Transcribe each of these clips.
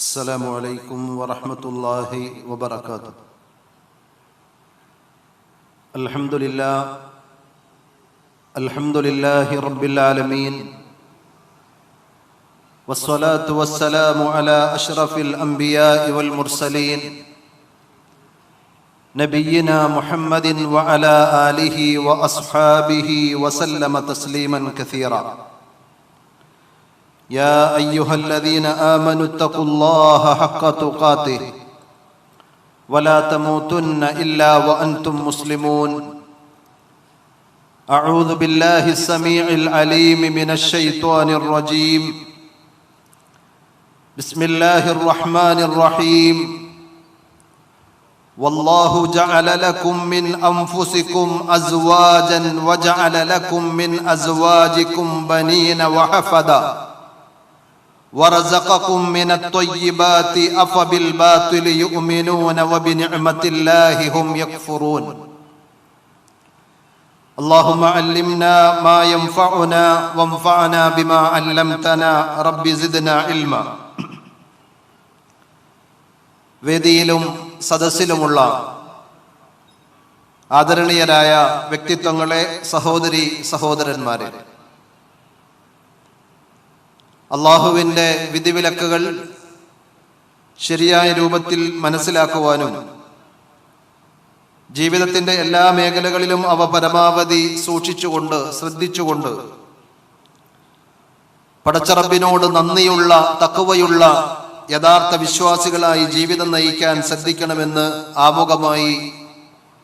السلام عليكم ورحمة الله وبركاته. الحمد لله الحمد لله رب العالمين والصلاة والسلام على أشرف الأنبياء والمرسلين نبينا محمد وعلى آله وأصحابه وسلم تسليما كثيرا. يا أيها الذين آمنوا اتقوا الله حق تقاته ولا تموتن إلا وأنتم مسلمون. أعوذ بالله السميع العليم من الشيطان الرجيم. بسم الله الرحمن الرحيم. والله جعل لكم من أنفسكم أزواجا وجعل لكم من أزواجكم بنين وحفدا. ورزقكم من الطيبات أفبالباطل يؤمنون وبنعمة الله هم يكفرون اللهم علمنا ما ينفعنا وانفعنا بما علمتنا رب زدنا علما വേദിയിലും സദസ്സിലുമുള്ള ആദരണീയരായ വ്യക്തിത്വങ്ങളെ സഹോദരി സഹോദരന്മാരെ അള്ളാഹുവിന്റെ വിധിവിലക്കുകൾ ശരിയായ രൂപത്തിൽ മനസ്സിലാക്കുവാനും ജീവിതത്തിന്റെ എല്ലാ മേഖലകളിലും അവ പരമാവധി സൂക്ഷിച്ചുകൊണ്ട് ശ്രദ്ധിച്ചുകൊണ്ട് പടച്ചറബിനോട് നന്ദിയുള്ള തക്കവയുള്ള യഥാർത്ഥ വിശ്വാസികളായി ജീവിതം നയിക്കാൻ ശ്രദ്ധിക്കണമെന്ന് ആമുഖമായി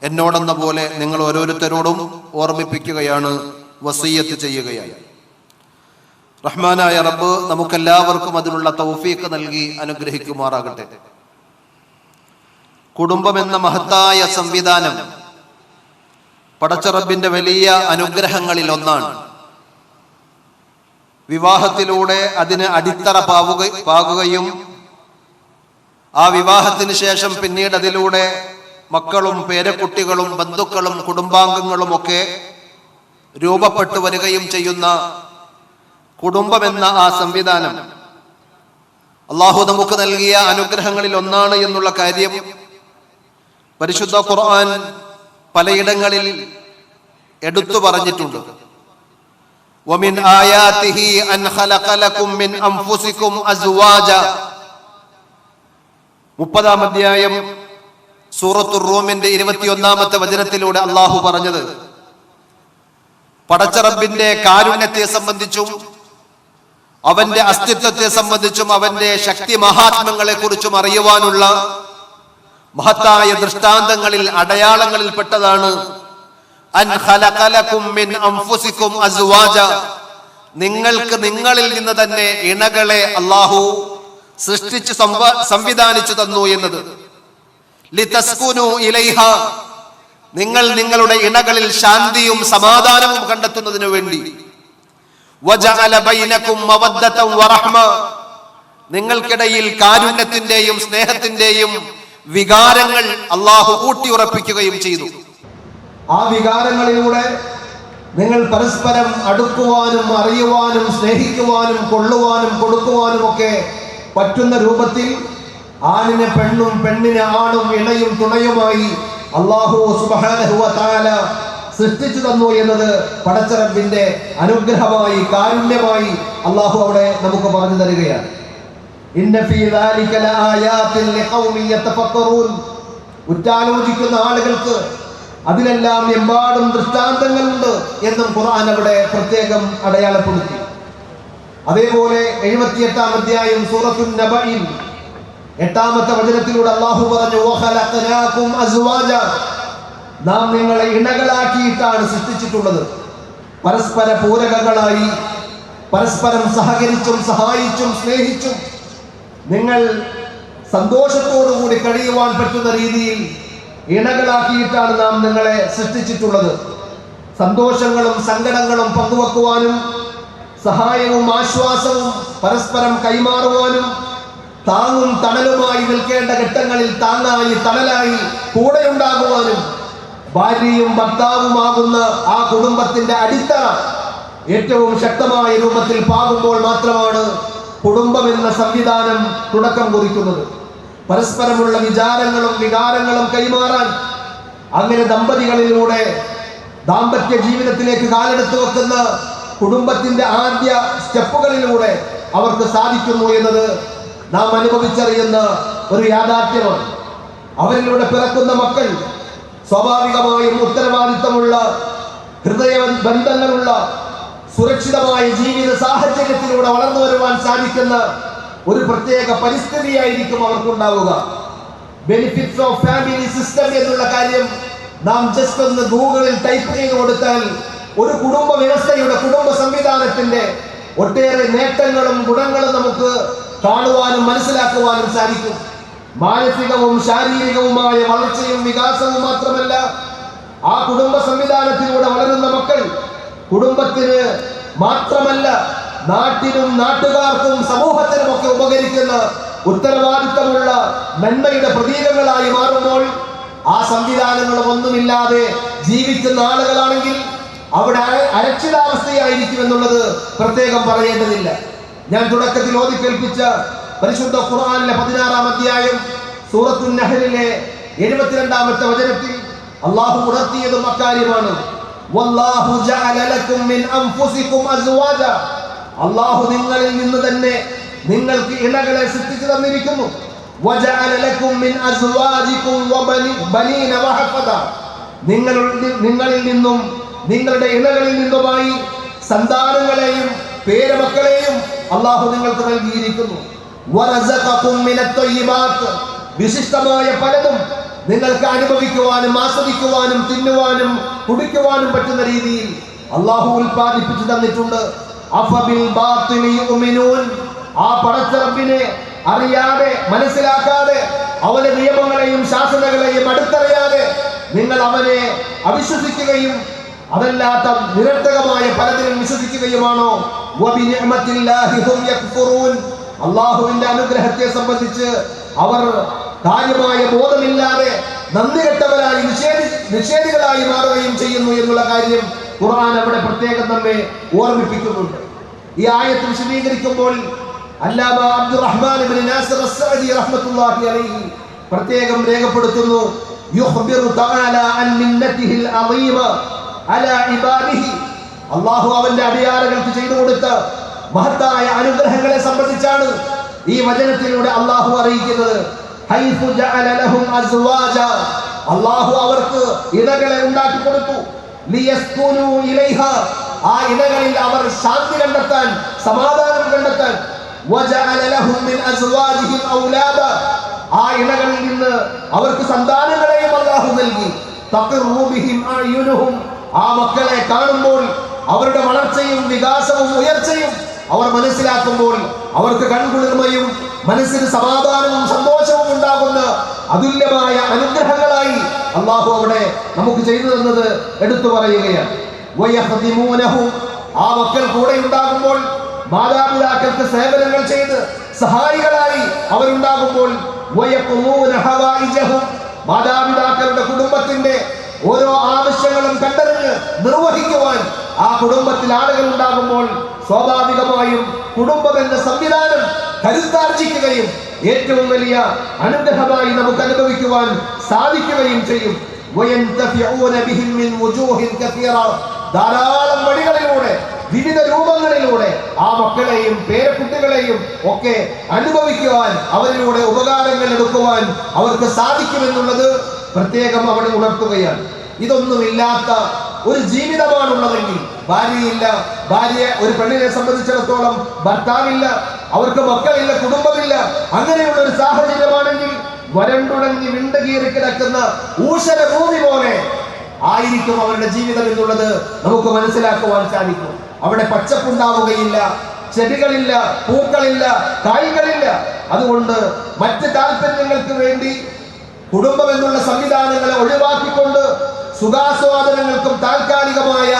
എന്നോടെന്ന പോലെ നിങ്ങൾ ഓരോരുത്തരോടും ഓർമ്മിപ്പിക്കുകയാണ് വസീയത്ത് ചെയ്യുകയായി റഹ്മാനായ റബ്ബ് നമുക്കെല്ലാവർക്കും അതിനുള്ള തൗഫീക്ക് നൽകി അനുഗ്രഹിക്കുമാറാകട്ടെ. കുടുംബം എന്ന മഹത്തായ സംവിധാനം പടച്ചറബിന്റെ വലിയ അനുഗ്രഹങ്ങളിൽ ഒന്നാണ്. വിവാഹത്തിലൂടെ അതിന് അടിത്തറ പാവുക പാകുകയും ആ വിവാഹത്തിന് ശേഷം പിന്നീട് അതിലൂടെ മക്കളും പേരക്കുട്ടികളും ബന്ധുക്കളും കുടുംബാംഗങ്ങളും ഒക്കെ രൂപപ്പെട്ടു വരികയും ചെയ്യുന്ന കുടുംബമെന്ന ആ സംവിധാനം അള്ളാഹു നമുക്ക് നൽകിയ അനുഗ്രഹങ്ങളിൽ ഒന്നാണ് എന്നുള്ള കാര്യം പരിശുദ്ധ ഖുർആൻ പലയിടങ്ങളിൽ എടുത്തു പറഞ്ഞിട്ടുണ്ട് ومن آياته أن خلق لكم من أنفسكم أزواجا മുപ്പതാം അധ്യായം സൂറത്തുർ റൂമിന്റെ ഇരുപത്തിയൊന്നാമത്തെ വചനത്തിലൂടെ അള്ളാഹു പറഞ്ഞത് പടച്ചറബിന്റെ കാരുണ്യത്തെ സംബന്ധിച്ചും അവന്റെ അസ്തിത്വത്തെ സംബന്ധിച്ചും അവന്റെ ശക്തി മഹാത്മങ്ങളെ കുറിച്ചും അറിയുവാനുള്ള മഹത്തായ ദൃഷ്ടാന്തങ്ങളിൽ അടയാളങ്ങളിൽ പെട്ടതാണ്. നിങ്ങൾക്ക് നിങ്ങളിൽ നിന്ന് തന്നെ ഇണകളെ അള്ളാഹു സൃഷ്ടിച്ചു സംവിധാനിച്ചു തന്നു എന്നത്. ഇലൈഹ. നിങ്ങൾ നിങ്ങളുടെ ഇണകളിൽ ശാന്തിയും സമാധാനവും കണ്ടെത്തുന്നതിനു വേണ്ടി. നിങ്ങൾക്കിടയിൽ കാരുണ്യത്തിന്റെയും സ്നേഹത്തിന്റെയും വികാരങ്ങൾ അള്ളാഹു ഊട്ടിയുറപ്പിക്കുകയും ചെയ്തു. ആ വികാരങ്ങളിലൂടെ നിങ്ങൾ പരസ്പരം അടുക്കുവാനും അറിയുവാനും സ്നേഹിക്കുവാനും കൊള്ളുവാനും കൊടുക്കുവാനും ഒക്കെ പറ്റുന്ന രൂപത്തിൽ ആണിനെ പെണ്ണും പെണ്ണിന് ആണും ഇണയും തുണയുമായി അള്ളാഹു സുബാനഹുവ സൃഷ്ടിച്ചു തന്നു എന്നത് പടച്ചറബിന്റെ അനുഗ്രഹമായി കാരുണ്യമായി അള്ളാഹു അവിടെ നമുക്ക് പറഞ്ഞു തരികയാണ്. ഉറ്റാലോചിക്കുന്ന ആളുകൾക്ക് അതിലെല്ലാം എമ്പാടും ദൃഷ്ടാന്തങ്ങളുണ്ട് എന്നും ഖുർആൻ അവിടെ പ്രത്യേകം അടയാളപ്പെടുത്തി. അതേപോലെ എഴുപത്തിയെട്ടാം അധ്യായം സൂറത്തുൻ നബയിൽ എട്ടാമത്തെ വചനത്തിലൂടെ അള്ളാഹു പറഞ്ഞു. നാം നിങ്ങളെ ഇണകളാക്കിയിട്ടാണ് സൃഷ്ടിച്ചിട്ടുള്ളത്. പരസ്പര പൂരകങ്ങളായി പരസ്പരം സഹകരിച്ചും സഹായിച്ചും സ്നേഹിച്ചും നിങ്ങൾ സന്തോഷത്തോടുകൂടി കഴിയുവാൻ പറ്റുന്ന രീതിയിൽ ഇണകളാക്കിയിട്ടാണ് നാം നിങ്ങളെ സൃഷ്ടിച്ചിട്ടുള്ളത്. സന്തോഷങ്ങളും സങ്കടങ്ങളും പങ്കുവെക്കുവാനും സഹായവും ആശ്വാസവും പരസ്പരം കൈമാറുവാനും താങ്ങും തണലുമായി നിൽക്കേണ്ട ഘട്ടങ്ങളിൽ താങ്ങായി തണലായി കൂടെയുണ്ടാകുവാനും ഭാര്യയും ഭർത്താവുമാകുന്ന ആ കുടുംബത്തിന്റെ അടിത്തറ ഏറ്റവും ശക്തമായ രൂപത്തിൽ പാകുമ്പോൾ മാത്രമാണ് കുടുംബം എന്ന സംവിധാനം തുടക്കം കുറിക്കുന്നത്. പരസ്പരമുള്ള വിചാരങ്ങളും വികാരങ്ങളും കൈമാറാൻ അങ്ങനെ ദമ്പതികളിലൂടെ ദാമ്പത്യ ജീവിതത്തിലേക്ക് കാലെടുത്ത് വെക്കുന്ന കുടുംബത്തിന്റെ ആദ്യ സ്റ്റെപ്പുകളിലൂടെ അവർക്ക് സാധിക്കുന്നു എന്നത് നാം അനുഭവിച്ചറിയുന്ന ഒരു യാഥാർത്ഥ്യമാണ്. അവരിലൂടെ പിറക്കുന്ന മക്കൾ സ്വാഭാവികമായും ഉത്തരവാദിത്തമുള്ള ഹൃദയ ബന്ധങ്ങളുള്ള സുരക്ഷിതമായ ജീവിത സാഹചര്യത്തിലൂടെ വളർന്നു വരുവാൻ സാധിക്കുന്ന ഒരു പ്രത്യേക പരിസ്ഥിതിയായിരിക്കും അവർക്കുണ്ടാവുക. ബെനിഫിറ്റ്സ് ഓഫ് ഫാമിലി സിസ്റ്റം എന്നുള്ള കാര്യം നാം ജസ്റ്റ് ഒന്ന് ഗൂഗിളിൽ ടൈപ്പ് ചെയ്ത് കൊടുത്താൽ ഒരു കുടുംബ വ്യവസ്ഥയുടെ കുടുംബ സംവിധാനത്തിന്റെ ഒട്ടേറെ നേട്ടങ്ങളും ഗുണങ്ങളും നമുക്ക് കാണുവാനും മനസ്സിലാക്കുവാനും സാധിക്കും. മാനസികവും ശാരീരികവുമായ വളർച്ചയും വികാസവും മാത്രമല്ല ആ കുടുംബ സംവിധാനത്തിലൂടെ വളരുന്ന മക്കൾ കുടുംബത്തിന് മാത്രമല്ല നാട്ടിനും നാട്ടുകാർക്കും സമൂഹത്തിനും ഒക്കെ ഉപകരിക്കുന്ന ഉത്തരവാദിത്തമുള്ള നന്മയുടെ പ്രതീകങ്ങളായി മാറുമ്പോൾ ആ സംവിധാനങ്ങളും ഒന്നുമില്ലാതെ ജീവിക്കുന്ന ആളുകളാണെങ്കിൽ അവിടെ അരക്ഷിതാവസ്ഥയായിരിക്കും എന്നുള്ളത് പ്രത്യേകം പറയേണ്ടതില്ല. ഞാൻ തുടക്കത്തിൽ ഓതിക്കേൽപ്പിച്ച പരിശുദ്ധ ഖുർആനിലെ പതിനാറാം അധ്യായം സൂറത്തു നഹലിലെ എഴുപത്തിരണ്ടാമത്തെ വചനത്തിൽ അള്ളാഹു ഉണർത്തിയതും അക്കാര്യമാണ്. അള്ളാഹു നിങ്ങളിൽ നിന്ന് തന്നെ നിങ്ങൾക്ക് ഇണകളെ സൃഷ്ടിച്ചു തന്നിരിക്കുന്നു. നിങ്ങളുടെ നിങ്ങളിൽ നിന്നും നിങ്ങളുടെ ഇണകളിൽ നിന്നുമായി സന്താനങ്ങളെയും പേരമക്കളെയും അള്ളാഹു നിങ്ങൾക്ക് നൽകിയിരിക്കുന്നു. വിശിഷ്ടമായ പലതും നിങ്ങൾക്ക് അനുഭവിക്കുവാനും ആസ്വദിക്കുവാനും തിന്നുവാനും കുടിക്കുവാനും പറ്റുന്ന രീതിയിൽ അള്ളാഹു ഉൽപ്പാദിപ്പിച്ചു തന്നിട്ടുണ്ട്. ആ പടച്ചറപ്പിനെ അറിയാതെ മനസ്സിലാക്കാതെ അവന്റെ നിയമങ്ങളെയും ശാസനകളെയും അടുത്തറിയാതെ നിങ്ങൾ അവനെ അവിശ്വസിക്കുകയും അതല്ലാത്ത നിരർത്ഥകമായ പലതിനും വിശ്വസിക്കുകയുമാണോ. അള്ളാഹുവിന്റെ അനുഗ്രഹത്തെ സംബന്ധിച്ച് അവർ കാര്യമായ ബോധമില്ലാതെ നന്ദി കെട്ടവരായി നിഷേധി നിഷേധികളായി മാറുകയും ചെയ്യുന്നു എന്നുള്ള കാര്യം ഖുർആൻ അവിടെ പ്രത്യേകം നമ്മെ ഓർമ്മിപ്പിക്കുന്നുണ്ട്. ഈ ആയത്ത് വിശദീകരിക്കുമ്പോൾ അല്ലാമ അബ്ദുറഹ്മാൻ ഇബ്നു നാസിർ അസ്സഅദി റഹ്മത്തുള്ളാഹി അലൈഹി പ്രത്യേകം രേഖപ്പെടുത്തുന്നു യുഖ്ബിറു തആല അൻ മിന്നതിഹിൽ അളീമ അലാ ഇബാദിഹി. അല്ലാഹു അവന്റെ അടിയാറുകൾക്ക് ചെയ്തു കൊടുത്ത മഹത്തായ അനുഗ്രഹങ്ങളെ സംബന്ധിച്ചാണ് ഈ വചനത്തിലൂടെ അള്ളാഹു അറിയിക്കുന്നത്. അള്ളാഹു അവർക്ക് ഇണകളെ ഉണ്ടാക്കി കൊടുത്തു. ആ ഇണകളിൽ അവർ ശാന്തി കണ്ടെത്താൻ സമാധാനം കണ്ടെത്താൻ. ആ ഇണകളിൽ നിന്ന് അവർക്ക് സന്താനങ്ങളെയും അള്ളാഹു നൽകി. ആ മക്കളെ കാണുമ്പോൾ അവരുടെ വളർച്ചയും വികാസവും ഉയർച്ചയും അവർ മനസ്സിലാക്കുമ്പോൾ അവർക്ക് കൺകുളിർമയും മനസ്സിന് സമാധാനവും സന്തോഷവും ഉണ്ടാകുന്ന അതുല്യമായ അനുഗ്രഹങ്ങളായി അള്ളാഹു അവിടെ നമുക്ക് ചെയ്തു തന്നത് എടുത്തു പറയുകയാണ്. ആ മക്കൾ കൂടെ ഉണ്ടാകുമ്പോൾ മാതാപിതാക്കൾക്ക് സേവനങ്ങൾ ചെയ്ത് സഹായികളായി അവരുണ്ടാകുമ്പോൾ. മാതാപിതാക്കളുടെ കുടുംബത്തിന്റെ ഓരോ ആവശ്യങ്ങളും കണ്ടറിഞ്ഞ് നിർവഹിക്കുവാൻ ആ കുടുംബത്തിൽ ആളുകൾ ഉണ്ടാകുമ്പോൾ സ്വാഭാവികമായും കുടുംബം എന്ന സംവിധാനം കരുത്താർജിക്കുകയും ഏറ്റവും വലിയ അനുഗ്രഹമായി നമുക്ക് അനുഭവിക്കുവാൻ സാധിക്കുകയും ചെയ്യും. ധാരാളം വഴികളിലൂടെ വിവിധ രൂപങ്ങളിലൂടെ ആ മക്കളെയും പേരക്കുട്ടികളെയും ഒക്കെ അനുഭവിക്കുവാൻ അവരിലൂടെ ഉപകാരങ്ങൾ എടുക്കുവാൻ അവർക്ക് സാധിക്കുമെന്നുള്ളത് പ്രത്യേകം അവിടെ ഉണർത്തുകയാണ്. ഇതൊന്നുമില്ലാത്ത ഒരു ജീവിതമാണുള്ളതെങ്കിൽ ഭാര്യയില്ല ഭാര്യയെ ഒരു പെണ്ണിനെ സംബന്ധിച്ചിടത്തോളം ഭർത്താവില്ല അവർക്ക് മക്കളില്ല കുടുംബമില്ല അങ്ങനെയുള്ള ഒരു സാഹചര്യമാണെങ്കിൽ വരണ്ടുണങ്ങി വിണ്ടുകീറി കിടക്കുന്ന ഊഷര ഭൂമി പോലെ ആയിരിക്കും അവരുടെ ജീവിതം എന്നുള്ളത് നമുക്ക് മനസ്സിലാക്കുവാൻ സാധിക്കും. അവിടെ പച്ചപ്പുണ്ടാവുകയില്ല ചെടികളില്ല പൂക്കളില്ല കായ്കളില്ല. അതുകൊണ്ട് മറ്റ് താല്പര്യങ്ങൾക്ക് വേണ്ടി കുടുംബം എന്നുള്ള സംവിധാനങ്ങളെ ഒഴിവാക്കിക്കൊണ്ട് സുഖാസ്വാദനങ്ങൾക്കും താൽക്കാലികമായ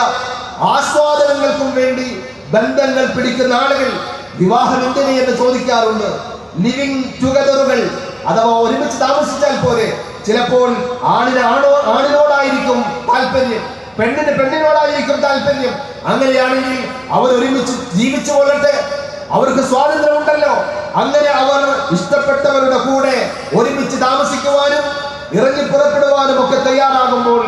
ആസ്വാദനങ്ങൾക്കും വേണ്ടി ബന്ധങ്ങൾ പിടിക്കുന്ന ആളുകൾ വിവാഹം എന്തിനെ എന്ന് ചോദിക്കാറുണ്ട്. ലിവിങ് ടുഗദറുകൾ അഥവാ ഒരുമിച്ച് താമസിച്ചാൽ പോലെ ചിലപ്പോൾ ആണിന് ആണോ ആണിനോടായിരിക്കും താല്പര്യം പെണ്ണിന് പെണ്ണിനോടായിരിക്കും താല്പര്യം അങ്ങനെയാണെങ്കിൽ അവർ ഒരുമിച്ച് ജീവിച്ചു കൊള്ളട്ടെ. അവർക്ക് സ്വാതന്ത്ര്യമുണ്ടല്ലോ. അങ്ങനെ അവർ ഇഷ്ടപ്പെട്ടവരുടെ കൂടെ ഒരുമിച്ച് താമസിക്കുവാനും ഇറങ്ങി പുറപ്പെടുവാനും ഒക്കെ തയ്യാറാകുമ്പോൾ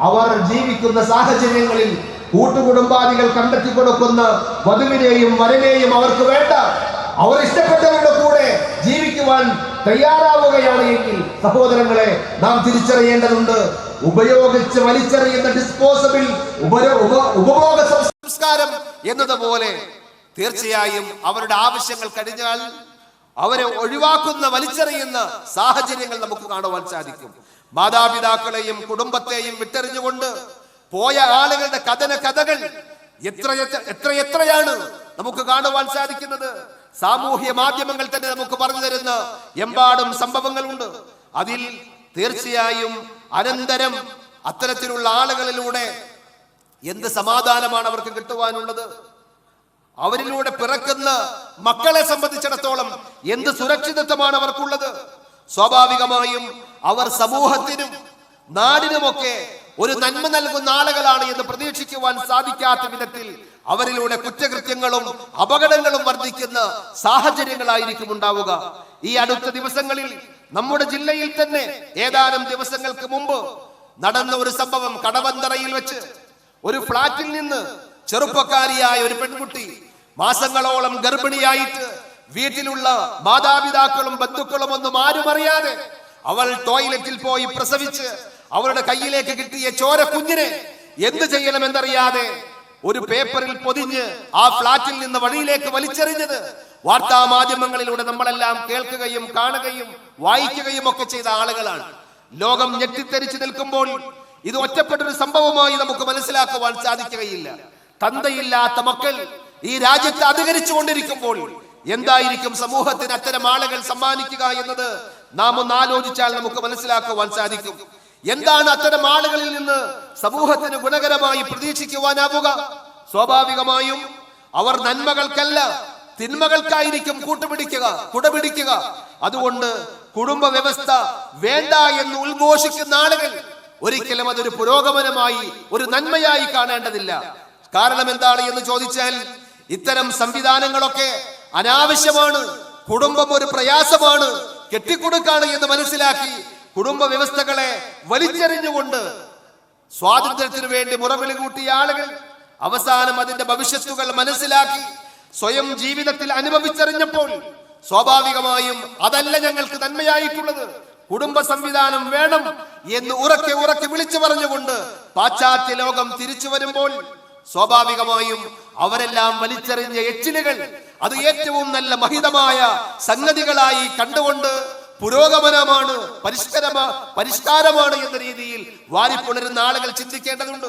അവർ ജീവിക്കുന്ന സാഹചര്യങ്ങളിൽ കൂട്ടുകുടുംബാദികൾ കണ്ടെത്തി കൊടുക്കുന്ന വധുവിനെയും വരനെയും അവർക്ക് വേണ്ട. അവർ ഇഷ്ടപ്പെട്ടവരുടെ കൂടെ ജീവിക്കുവാൻ തയ്യാറാവുകയാണ് എങ്കിൽ സഹോദരങ്ങളെ നാം തിരിച്ചറിയേണ്ടതുണ്ട്. ഉപയോഗിച്ച് വലിച്ചെറിയുന്ന ഡിസ്പോസബിൾ ഉപഭോഗ സംസ്കാരം എന്നതുപോലെ തീർച്ചയായും അവരുടെ ആവശ്യങ്ങൾ കഴിഞ്ഞാൽ അവരെ ഒഴിവാക്കുന്ന വലിച്ചെറിയുന്ന സാഹചര്യങ്ങൾ നമുക്ക് കാണുവാൻ സാധിക്കും. മാതാപിതാക്കളെയും കുടുംബത്തെയും വിട്ടെറിഞ്ഞുകൊണ്ട് പോയ ആളുകളുടെ കഥന കഥകൾ എത്ര എത്ര- എത്ര എത്രയാണ് നമുക്ക് കാണുവാൻ സാധിക്കുന്നത്? സാമൂഹ്യ മാധ്യമങ്ങൾ തന്നെ നമുക്ക് പറഞ്ഞു തരുന്ന എമ്പാടും സംഭവങ്ങളുണ്ട്. അതിൽ തീർച്ചയായും അനന്തരം അത്തരത്തിലുള്ള ആളുകളിലൂടെ എന്ത് സമാധാനമാണ് അവർക്ക് കിട്ടുവാനുള്ളത്? അവരിലൂടെ പിറക്കുന്ന മക്കളെ സംബന്ധിച്ചിടത്തോളം എന്ത് സുരക്ഷിതത്വമാണ് അവർക്കുള്ളത്? സ്വാഭാവികമായും അവർ സമൂഹത്തിനും നാടിനുമൊക്കെ ഒരു നന്മ നൽകുന്ന ആളുകളാണ് എന്ന് പ്രതീക്ഷിക്കുവാൻ സാധിക്കാത്ത വിധത്തിൽ അവരിലൂടെ കുറ്റകൃത്യങ്ങളും അപകടങ്ങളും വർദ്ധിക്കുന്ന സാഹചര്യങ്ങളായിരിക്കും ഉണ്ടാവുക. ഈ അടുത്ത ദിവസങ്ങളിൽ നമ്മുടെ ജില്ലയിൽ തന്നെ ഏതാനും ദിവസങ്ങൾക്ക് മുമ്പ് നടന്ന ഒരു സംഭവം കടവന്തറയിൽ വെച്ച് ഒരു ഫ്ളാറ്റിൽ നിന്ന് ചെറുപ്പക്കാരിയായ ഒരു പെൺകുട്ടി മാസങ്ങളോളം ഗർഭിണിയായിട്ട് വീട്ടിലുള്ള മാതാപിതാക്കളും ബന്ധുക്കളും ഒന്നും ആരും അറിയാതെ അവൾ ടോയ്ലറ്റിൽ പോയി പ്രസവിച്ച് അവളുടെ കയ്യിലേക്ക് കിട്ടിയ ചോര കുഞ്ഞിനെ എന്ത് ചെയ്യണമെന്നറിയാതെ ഒരു പേപ്പറിൽ പൊതിഞ്ഞ് ആ ഫ്ലാറ്റിൽ നിന്ന് വഴിയിലേക്ക് വലിച്ചെറിഞ്ഞത് വാർത്താ മാധ്യമങ്ങളിലൂടെ നമ്മളെല്ലാം കേൾക്കുകയും കാണുകയും വായിക്കുകയും ഒക്കെ ചെയ്ത ആളുകളാണ്. ലോകം ഞെട്ടിത്തെരിച്ചു നിൽക്കുമ്പോൾ ഇത് ഒറ്റപ്പെട്ടൊരു സംഭവമായി നമുക്ക് മനസ്സിലാക്കുവാൻ സാധിക്കുകയില്ല. തന്തയില്ലാത്ത മക്കൾ ഈ രാജ്യത്ത് അധികരിച്ചു കൊണ്ടിരിക്കുമ്പോൾ എന്തായിരിക്കും സമൂഹത്തിന് അത്തരം ആളുകൾ സമ്മാനിക്കുക എന്നത് നാം ഒന്ന് ആലോചിച്ചാൽ നമുക്ക് മനസ്സിലാക്കുവാൻ സാധിക്കും. എന്താണ് അത്തരം ആളുകളിൽ നിന്ന് സമൂഹത്തിന് ഗുണകരമായി പ്രതീക്ഷിക്കുവാനാവുക? സ്വാഭാവികമായും അവർ നന്മകൾക്കല്ല തിന്മകൾക്കായിരിക്കും കൂട്ടുപിടിക്കുക കുടപിടിക്കുക. അതുകൊണ്ട് കുടുംബ വ്യവസ്ഥ വേണ്ട എന്ന് ഉദ്ഘോഷിക്കുന്ന ആളുകൾ ഒരിക്കലും അതൊരു പുരോഗമനമായി ഒരു നന്മയായി കാണേണ്ടതില്ല. കാരണം എന്താണ് എന്ന് ചോദിച്ചാൽ ഇത്തരം സംവിധാനങ്ങളൊക്കെ അനാവശ്യമാണ് കുടുംബം ഒരു പ്രയാസമാണ് കെട്ടിക്കൊടുക്കാണ് എന്ന് മനസ്സിലാക്കി കുടുംബ വ്യവസ്ഥകളെ വലിച്ചെറിഞ്ഞുകൊണ്ട് സ്വാതന്ത്ര്യത്തിനു വേണ്ടി മുറവിളി കൂട്ടിയ ആളുകൾ അവസാനം അതിന്റെ ഭവിഷ്യത്തുകൾ മനസ്സിലാക്കി സ്വയം ജീവിതത്തിൽ അനുഭവിച്ചറിഞ്ഞപ്പോൾ സ്വാഭാവികമായും അതല്ല ഞങ്ങൾക്ക് നന്മയായിട്ടുള്ളത്. കുടുംബ സംവിധാനം വേണം എന്ന് ഉറക്കെ ഉറക്കെ വിളിച്ചു പറഞ്ഞുകൊണ്ട് പാശ്ചാത്യ ലോകം തിരിച്ചു വരുമ്പോൾ സ്വാഭാവികമായും അവരെല്ലാം വലിച്ചെറിഞ്ഞ എച്ചിലുകൾ അത് ഏറ്റവും നല്ല മഹിതമായ സംഗതികളായി കണ്ടുകൊണ്ട് പുരോഗമനമാണ് പരിഷ്കരമാ പരിഷ്കാരമാണ് എന്ന രീതിയിൽ വാരിപ്പുണരുന്ന ആളുകൾ ചിന്തിക്കേണ്ടതുണ്ട്.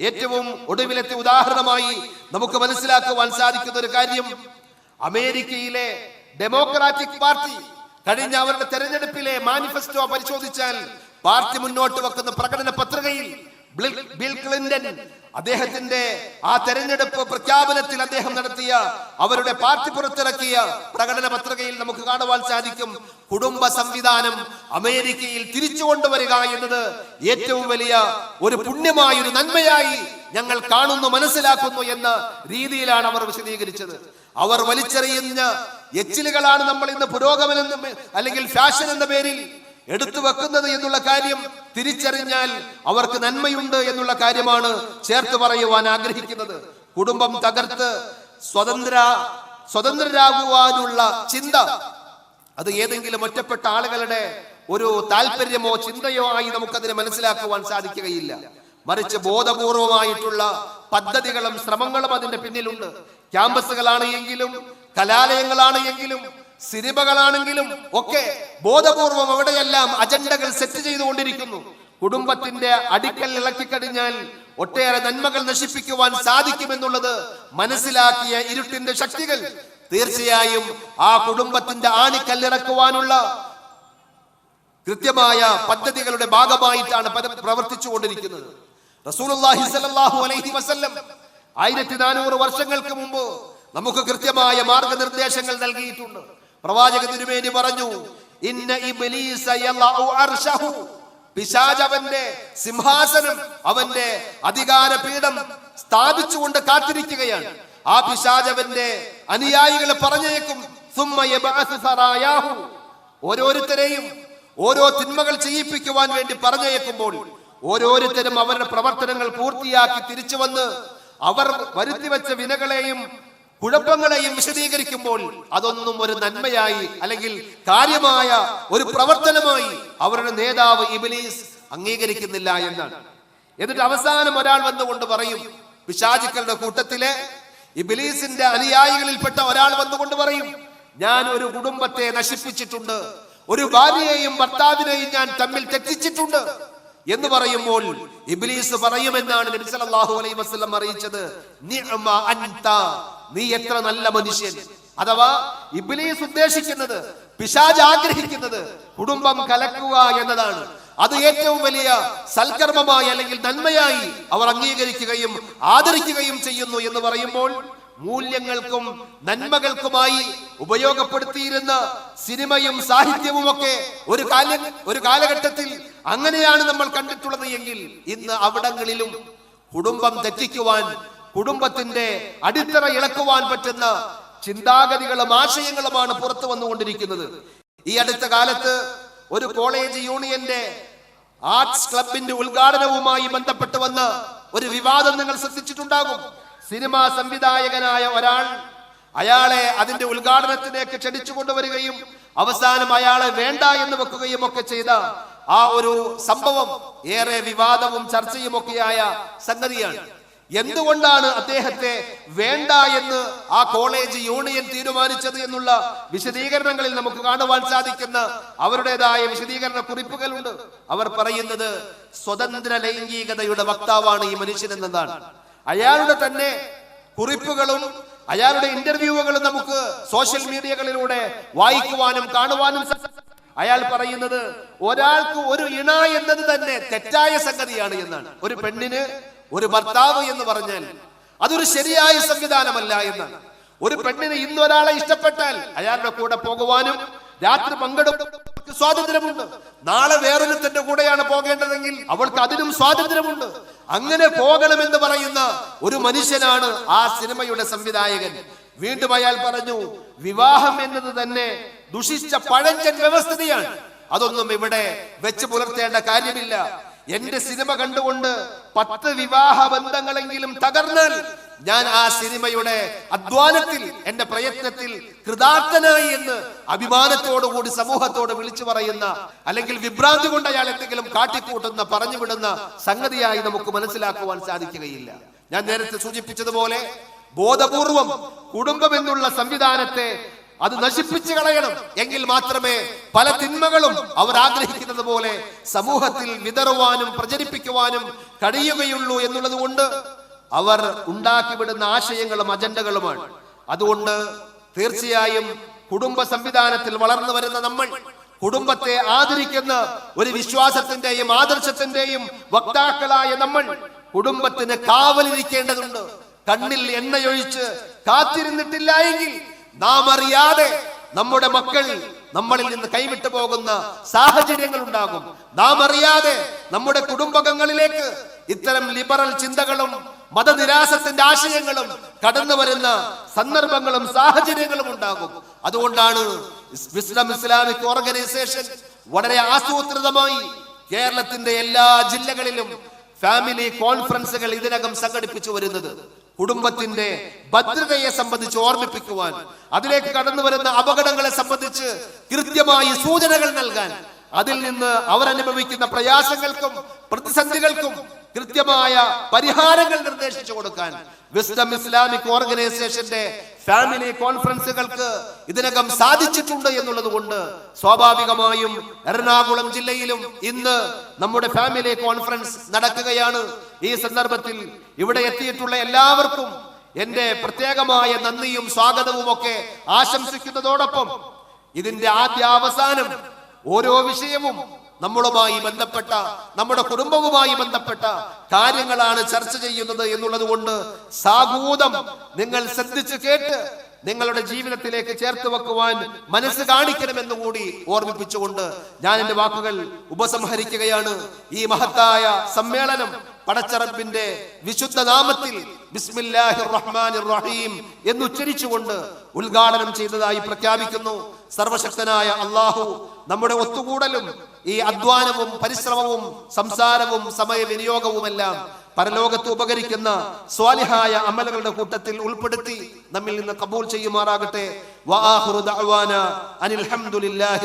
ഏറ്റവും ഒടുവിലത്തെ ഉദാഹരണമായി നമുക്ക് മനസ്സിലാക്കുവാൻ സാധിക്കുന്ന ഒരു കാര്യം. അമേരിക്കയിലെ ഡെമോക്രാറ്റിക് പാർട്ടി കഴിഞ്ഞ അവരുടെ തെരഞ്ഞെടുപ്പിലെ മാനിഫെസ്റ്റോ പരിശോധിച്ചാൽ പാർട്ടി മുന്നോട്ട് വെക്കുന്ന പ്രകടന പത്രികയിൽ ബിൽ- ക്ലിന്റൺ അദ്ദേഹത്തിന്റെ ആ തെരഞ്ഞെടുപ്പ് പ്രഖ്യാപനത്തിൽ അദ്ദേഹം നടത്തിയ അവരുടെ പാർട്ടി പുറത്തിറക്കിയ പ്രകടന പത്രികയിൽ നമുക്ക് കാണുവാൻ സാധിക്കും. കുടുംബ സംവിധാനം അമേരിക്കയിൽ തിരിച്ചു കൊണ്ടുവരിക എന്നത് ഏറ്റവും വലിയ ഒരു പുണ്യമായ ഒരു നന്മയായി ഞങ്ങൾ കാണുന്നു മനസ്സിലാക്കുന്നു എന്ന രീതിയിലാണ് അവർ വിശദീകരിച്ചത്. അവർ വലിച്ചെറിയുന്ന എച്ചിലുകളാണ് നമ്മൾ ഇന്ന് പുരോഗമനം അല്ലെങ്കിൽ ഫാഷൻ എന്ന പേരിൽ എടുത്തു വെക്കുന്നത് എന്നുള്ള കാര്യം തിരിച്ചറിഞ്ഞാൽ അവർക്ക് നന്മയുണ്ട് എന്നുള്ള കാര്യമാണ് ചേർത്ത് പറയുവാൻ ആഗ്രഹിക്കുന്നത്. കുടുംബം തകർത്ത് സ്വതന്ത്ര സ്വതന്ത്രരാകുവാനുള്ള ചിന്ത. അത് ഏതെങ്കിലും ഒറ്റപ്പെട്ട ആളുകളുടെ ഒരു താല്പര്യമോ ചിന്തയോ ആയി നമുക്കതിനെ മനസ്സിലാക്കുവാൻ സാധിക്കുകയില്ല. മറിച്ച് ബോധപൂർവമായിട്ടുള്ള പദ്ധതികളും ശ്രമങ്ങളും അതിന്റെ പിന്നിലുണ്ട്. ക്യാമ്പസുകളാണ് എങ്കിലും കലാലയങ്ങളാണ് എങ്കിലും സിനിമകളാണെങ്കിലും ഒക്കെ ബോധപൂർവം അവിടെയെല്ലാം അജണ്ടകൾ സെറ്റ് ചെയ്തുകൊണ്ടിരിക്കുന്നു. കുടുംബത്തിന്റെ അടിക്കൽ ഇളക്കിക്കഴിഞ്ഞാൽ ഒട്ടേറെ നന്മകൾ നശിപ്പിക്കുവാൻ സാധിക്കുമെന്നുള്ളത് മനസ്സിലാക്കിയ ഇരുട്ടിന്റെ ശക്തികൾ തീർച്ചയായും ആ കുടുംബത്തിന്റെ ആണിക്കല്ലിറക്കുവാനുള്ള കൃത്യമായ പദ്ധതികളുടെ ഭാഗമായിട്ടാണ് പ്രവർത്തിച്ചു കൊണ്ടിരിക്കുന്നത് റസൂലുള്ളാഹി അലൈഹി വസല്ലം ആയിരത്തി നാനൂറ് വർഷങ്ങൾക്ക് മുമ്പ് നമുക്ക് കൃത്യമായ മാർഗനിർദ്ദേശങ്ങൾ നൽകിയിട്ടുണ്ട്. പ്രവാചക തിരുമേനി പറഞ്ഞു ഇന്ന ഇബ്ലീസ അർശഹു അവന്റെ സിംഹാസനം അവന്റെ അധികാര പീഠം സ്ഥാപിച്ചുകൊണ്ട് കാത്തിരിക്കുകയാണ് ആ പിശാചവന്റെ അനുയായികളെ പറഞ്ഞേക്കും. ഓരോരുത്തരെയും ഓരോ തിന്മകൾ ചെയ്യിപ്പിക്കുവാൻ വേണ്ടി പറഞ്ഞേക്കുമ്പോൾ ഓരോരുത്തരും അവരുടെ പ്രവർത്തനങ്ങൾ പൂർത്തിയാക്കി തിരിച്ചു വന്ന് അവർ വരുത്തിവെച്ച വിനകളെയും കുഴപ്പങ്ങളെയും വിശദീകരിക്കുമ്പോൾ അതൊന്നും ഒരു നന്മയായി അല്ലെങ്കിൽ കാര്യമായ ഒരു പ്രവർത്തനമായി അവരുടെ നേതാവ് ഇബിലീസ് അംഗീകരിക്കുന്നില്ല എന്നാണ്. എന്നിട്ട് അവസാനം ഒരാൾ വന്നുകൊണ്ട് പറയും പിശാചുക്കളുടെ കൂട്ടത്തിലെ ഇബിലീസിന്റെ അനുയായികളിൽപ്പെട്ട ഒരാൾ വന്നുകൊണ്ട് പറയും ഞാൻ ഒരു കുടുംബത്തെ നശിപ്പിച്ചിട്ടുണ്ട് ഒരു ഭാര്യയെയും ഭർത്താവിനെയും ഞാൻ തമ്മിൽ തെറ്റിച്ചിട്ടുണ്ട് എന്ന് പറയുമ്പോൾ ഇബിലീസ് പറയുമെന്നാണ് നബി സല്ലല്ലാഹു അലൈഹി വസല്ലം അറിയിച്ചത്. നിഅമ അൻത. നീ എത്ര നല്ല മനുഷ്യൻ. അഥവാ ഇബിലീസ് ഉദ്ദേശിക്കുന്നത് പിശാജ് ആഗ്രഹിക്കുന്നത് കുടുംബം കലക്കുക എന്നതാണ്. അത് ഏറ്റവും വലിയ സൽക്കർമ്മമായി അല്ലെങ്കിൽ നന്മയായി അവർ അംഗീകരിക്കുകയും ആദരിക്കുകയും ചെയ്യുന്നു എന്ന് പറയുമ്പോൾ മൂല്യങ്ങൾക്കും നന്മകൾക്കുമായി ഉപയോഗപ്പെടുത്തിയിരുന്ന സിനിമയും സാഹിത്യവും ഒക്കെ ഒരു കാല ഒരു കാലഘട്ടത്തിൽ അങ്ങനെയാണ് നമ്മൾ കണ്ടിട്ടുള്ളത് എങ്കിൽ ഇന്ന് അവിടങ്ങളിലും കുടുംബം തെറ്റിക്കുവാൻ കുടുംബത്തിന്റെ അടിത്തറ ഇളക്കുവാൻ പറ്റുന്ന ചിന്താഗതികളും ആശയങ്ങളുമാണ് പുറത്തു വന്നുകൊണ്ടിരിക്കുന്നത്. ഈ അടുത്ത കാലത്ത് ഒരു കോളേജ് യൂണിയന്റെ ആർട്സ് ക്ലബിന്റെ ഉദ്ഘാടനവുമായി ബന്ധപ്പെട്ട് വന്ന് ഒരു വിവാദം നിങ്ങൾ ശ്രദ്ധിച്ചിട്ടുണ്ടാകും. സിനിമാ സംവിധായകനായ ഒരാൾ അയാളെ അതിന്റെ ഉദ്ഘാടനത്തിലേക്ക് ക്ഷണിച്ചു കൊണ്ടുവരികയും അവസാനം അയാളെ വേണ്ട എന്ന് വെക്കുകയും ഒക്കെ ചെയ്ത ആ ഒരു സംഭവം ഏറെ വിവാദവും ചർച്ചയും ഒക്കെയായ സംഗതിയാണ്. എന്തുകൊണ്ടാണ് അദ്ദേഹത്തെ വേണ്ട എന്ന് ആ കോളേജ് യൂണിയൻ തീരുമാനിച്ചത് എന്നുള്ള വിശദീകരണങ്ങളിൽ നമുക്ക് കാണുവാൻ സാധിക്കുന്ന അവരുടേതായ വിശദീകരണ കുറിപ്പുകളുണ്ട്. അവർ പറയുന്നത് സ്വതന്ത്ര ലൈംഗികതയുടെ വക്താവാണ് ഈ മനുഷ്യൻ എന്നതാണ് അയാളുടെ തന്നെ കുറിപ്പുകളും അയാളുടെ ഇന്റർവ്യൂകളും നമുക്ക് സോഷ്യൽ മീഡിയകളിലൂടെ വായിക്കുവാനും കാണുവാനും അയാൾ പറയുന്നത് ഒരാൾക്ക് ഒരു ഇണ എന്നത് തന്നെ തെറ്റായ സംഗതിയാണ് എന്നാണ്. ഒരു പെണ്ണിന് ഒരു ഭർത്താവ് എന്ന് പറഞ്ഞാൽ അതൊരു ശരിയായ സംവിധാനമല്ല എന്ന്. ഒരു പെണ്ണിന് ഇന്ന് ഒരാളെ ഇഷ്ടപ്പെട്ടാൽ അയാളുടെ കൂടെ പോകുവാനും രാത്രി പങ്കെടുക്കും സ്വാതന്ത്ര്യമുണ്ട്. നാളെ വേറൊരുത്തന്റെ കൂടെയാണ് പോകേണ്ടതെങ്കിൽ അവൾക്ക് അതിനും സ്വാതന്ത്ര്യമുണ്ട്. അങ്ങനെ പോകണമെന്ന് പറയുന്ന ഒരു മനുഷ്യനാണ് ആ സിനിമയുടെ സംവിധായകൻ. വീണ്ടും അയാൾ പറഞ്ഞു വിവാഹം എന്നത് തന്നെ ദുഷിച്ച പഴഞ്ചൻ വ്യവസ്ഥിതിയാണ്. അതൊന്നും ഇവിടെ വെച്ച് പുലർത്തേണ്ട കാര്യമില്ല. എന്റെ സിനിമ കണ്ടുകൊണ്ട് പത്ത് വിവാഹ ബന്ധങ്ങളെങ്കിലും തകർന്നാൽ ഞാൻ ആ സിനിമയുടെ അധ്വാനത്തിൽ എന്റെ പ്രയത്നത്തിൽ കൃതാർത്ഥനായി എന്ന് അഭിമാനത്തോടുകൂടി സമൂഹത്തോട് വിളിച്ചു പറയുന്ന അല്ലെങ്കിൽ വിഭ്രാന്തി കൊണ്ട് അയാൾ എന്തെങ്കിലും കാട്ടിക്കൂട്ടുന്ന പറഞ്ഞുവിടുന്ന സംഗതിയായി നമുക്ക് മനസ്സിലാക്കുവാൻ സാധിക്കുകയില്ല. ഞാൻ നേരത്തെ സൂചിപ്പിച്ചതുപോലെ ബോധപൂർവം കുടുംബം എന്നുള്ള സംവിധാനത്തെ അത് നശിപ്പിച്ചു കളയണം. എങ്കിൽ മാത്രമേ പല തിന്മകളും അവർ ആഗ്രഹിക്കുന്നത് പോലെ സമൂഹത്തിൽ വിതറുവാനും പ്രചരിപ്പിക്കുവാനും കഴിയുകയുള്ളൂ എന്നുള്ളത് കൊണ്ട് അവർ ഉണ്ടാക്കിവിടുന്ന ആശയങ്ങളും അജണ്ടകളുമാണ്. അതുകൊണ്ട് തീർച്ചയായും കുടുംബ സംവിധാനത്തിൽ വളർന്നു വരുന്ന നമ്മൾ കുടുംബത്തെ ആദരിക്കുന്ന ഒരു വിശ്വാസത്തിന്റെയും ആദർശത്തിന്റെയും വക്താക്കളായ നമ്മൾ കുടുംബത്തിന് കാവലിരിക്കേണ്ടതുണ്ട്. കണ്ണിൽ എണ്ണയൊഴിച്ച് കാത്തിരുന്നിട്ടില്ല എങ്കിൽ നാം അറിയാതെ നമ്മുടെ മക്കൾ നമ്മളിൽ നിന്ന് കൈവിട്ടു പോകുന്ന സാഹചര്യങ്ങൾ ഉണ്ടാകും. നാം അറിയാതെ നമ്മുടെ കുടുംബകങ്ങളിലേക്ക് ഇത്തരം ലിബറൽ ചിന്തകളും മതനിരാസത്തിന്റെ ആശയങ്ങളും കടന്നു വരുന്ന സന്ദർഭങ്ങളും സാഹചര്യങ്ങളും ഉണ്ടാകും. അതുകൊണ്ടാണ് ഇസ്ലാം ഇസ്ലാമിക് ഓർഗനൈസേഷൻ വളരെ ആസൂത്രിതമായി കേരളത്തിന്റെ എല്ലാ ജില്ലകളിലും ഫാമിലി കോൺഫറൻസുകൾ ഇതിനകം സംഘടിപ്പിച്ചു വരുന്നത്. കുടുംബത്തിന്റെ ഭദ്രതയെ സംബന്ധിച്ച് ഓർമ്മിപ്പിക്കുവാൻ അതിലേക്ക് കടന്നു വരുന്ന അപകടങ്ങളെ സംബന്ധിച്ച് കൃത്യമായി സൂചനകൾ നൽകാൻ അതിൽ നിന്ന് അവരനുഭവിക്കുന്ന പ്രയാസങ്ങൾക്കും പ്രതിസന്ധികൾക്കും കൃത്യമായ പരിഹാരങ്ങൾ നിർദ്ദേശിച്ചു കൊടുക്കാൻ വിസ്ഡം ഇസ്ലാമിക് ഓർഗനൈസേഷന്റെ ഫാമിലി കോൺഫറൻസുകൾക്ക് ഇതിനകം സാധിച്ചിട്ടുണ്ട് എന്നുള്ളത് കൊണ്ട് സ്വാഭാവികമായും എറണാകുളം ജില്ലയിലും ഇന്ന് നമ്മുടെ ഫാമിലി കോൺഫറൻസ് നടക്കുകയാണ്. ഈ സന്ദർഭത്തിൽ ഇവിടെ എത്തിയിട്ടുള്ള എല്ലാവർക്കും എന്റെ പ്രത്യേകമായ നന്ദിയും സ്വാഗതവും ഒക്കെ ആശംസിക്കുന്നതോടൊപ്പം ഇതിന്റെ ആദ്യ അവസാനം ഓരോ വിഷയവും നമ്മളുമായി ബന്ധപ്പെട്ട നമ്മുടെ കുടുംബവുമായി ബന്ധപ്പെട്ട കാര്യങ്ങളാണ് ചർച്ച ചെയ്യുന്നത് എന്നുള്ളത് കൊണ്ട് സാഗൂതം നിങ്ങൾ ശ്രദ്ധിച്ച് കേട്ട് നിങ്ങളുടെ ജീവിതത്തിലേക്ക് ചേർത്ത് വെക്കുവാൻ മനസ്സ് കാണിക്കണമെന്ന് കൂടി ഓർമ്മിപ്പിച്ചുകൊണ്ട് ഞാൻ എന്റെ വാക്കുകൾ ഉപസംഹരിക്കുകയാണ്. ഈ മഹത്തായ സമ്മേളനം പടച്ചറപ്പിന്റെ വിശുദ്ധ നാമത്തിൽ ബിസ്മില്ലാഹിർ റഹ്മാനിർ റഹീം എന്ന് ഉച്ചരിച്ചുകൊണ്ട് ഉദ്ഘാടനം ചെയ്തതായി പ്രഖ്യാപിക്കുന്നു. സർവശക്തനായ അള്ളാഹു നമ്മുടെ ഒത്തുകൂടലും ഈ അധ്വാനവും പരിശ്രമവും സംസാരവും സമയ വിനിയോഗവുമെല്ലാം പരലോകത്ത് ഉപകരിക്കുന്ന സ്വാലിഹായ അമലുകളുടെ കൂട്ടത്തിൽ ഉൾപ്പെടുത്തി നമ്മിൽ നിന്ന് കബൂൽ ചെയ്യുമാറാകട്ടെ.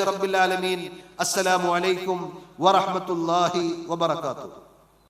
റബ്ബിൽ ആലമീൻ. അസ്സലാമു അലൈക്കും വറഹ്മത്തുള്ളാഹി വബറകാതുഹു.